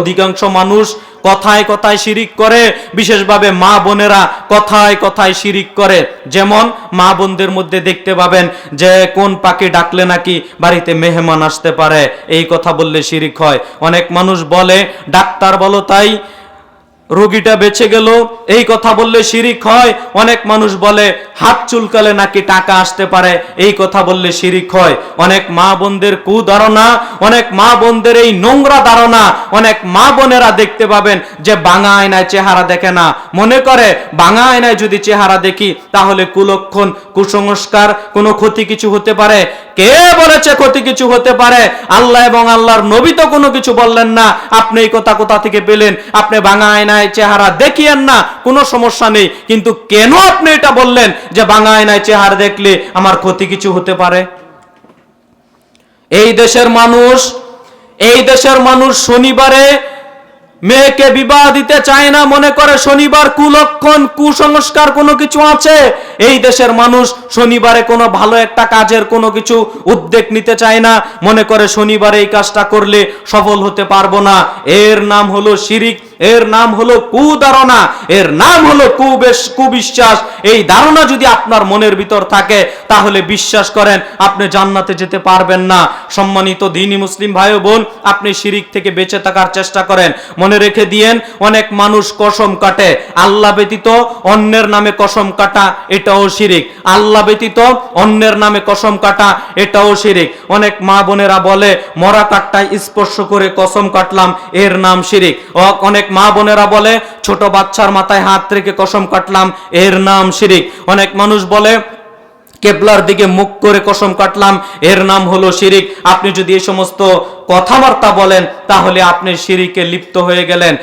অধিকাংশ মানুষ কথায় কথায় শিরিক করে, বিশেষভাবে মা বোনেরা কথায় কথায় শিরিক করে। যেমন মা বোনদের মধ্যে দেখতে পাবেন যে, কোন পাখি ডাকলে নাকি বাড়িতে মেহমান আসতে পারে, এই কথা বললে শিরিক হয়। অনেক মানুষ বলে, ডাক্তার বলো তাই রোগীটা বেঁচে গেল। এই কথা বললে শিরিক হয়। অনেক মানুষ বলে, হাত চুলকালে নাকি টাকা আসতে পারে। এই কথা বললে শিরিক হয়। অনেক মা বোনদের কুধারণা, অনেক মা বোনদের এই নোংরা ধারণা, অনেক মা বোনেরা দেখতে পাবেন যে বাঙা আয়নায় চেহারা দেখে না। মনে করে, বাঙা আয়নায় যদি চেহারা দেখি, তাহলে কুলক্ষণ, কুসংস্কার, কোনো ক্ষতি কিছু হতে পারে। কে বলেছে ক্ষতি কিছু হতে পারে? আল্লাহ এবং আল্লাহর নবী তো কোনো কিছু বললেন না। আপনি এই কথা কোথা থেকে পেলেন? আপনি বাঙা আয়নায় চেহারা দেখিয়েন না, কোনো সমস্যা নেই। কিন্তু কেন আপনি এটা বললেন যে বাঙা আয়নায় চেহারা দেখলে আমার ক্ষতি কিছু হতে পারে? এই দেশের মানুষ, এই দেশের মানুষ শনিবারে মেয়েকে বিবাহ দিতে চায় না, মনে করে শনিবার কুলক্ষণ, কুসংস্কার কোনো কিছু আছে? এই দেশের মানুষ শনিবারে কোনো ভালো একটা কাজের কোনো কিছু উদ্যোগ নিতে চায় না, মনে করে শনিবারে এই কাজটা করলে সফল হতে পারব না। এর নাম হলো শিরিক এর নাম হলো কুধারণা এর নাম হলো কুবেশ, কুবিশ্বাস। এই ধারণা যদি আপনার মনের ভিতর থাকে, তাহলে বিশ্বাস করেন, আপনি জান্নাতে যেতে পারবেন না। সম্মানিত দিনী মুসলিম ভাই বোন, আপনি শিরিক থেকে বেঁচে থাকার চেষ্টা করেন। মনে রেখে দিয়েন, অনেক মানুষ কসম কাটে। আল্লাহ ব্যতীত অন্যের নামে কসম কাটা, এটাও শিরিক। আল্লাহ ব্যতীত অন্যের নামে কসম কাটা, এটাও শিরিক। অনেক মা বোনেরা বলে, মরা কাঠটায় স্পর্শ করে কসম কাটলাম, এর নাম শিরিক। অ- অনেক মা বোনেরা বলে, ছোট বাচ্চার মাথায় হাত রেখে কসম কাটলাম, এর নাম শিরিক। অনেক মানুষ বলে, কেবলার দিকে মুখ করে কসম কাটলাম, এর নাম হলো শিরিক। আপনি যদি এই সমস্ত কথাবার্তা বলেন, তাহলে আপনি শিরিকে লিপ্ত হয়ে গেলেন।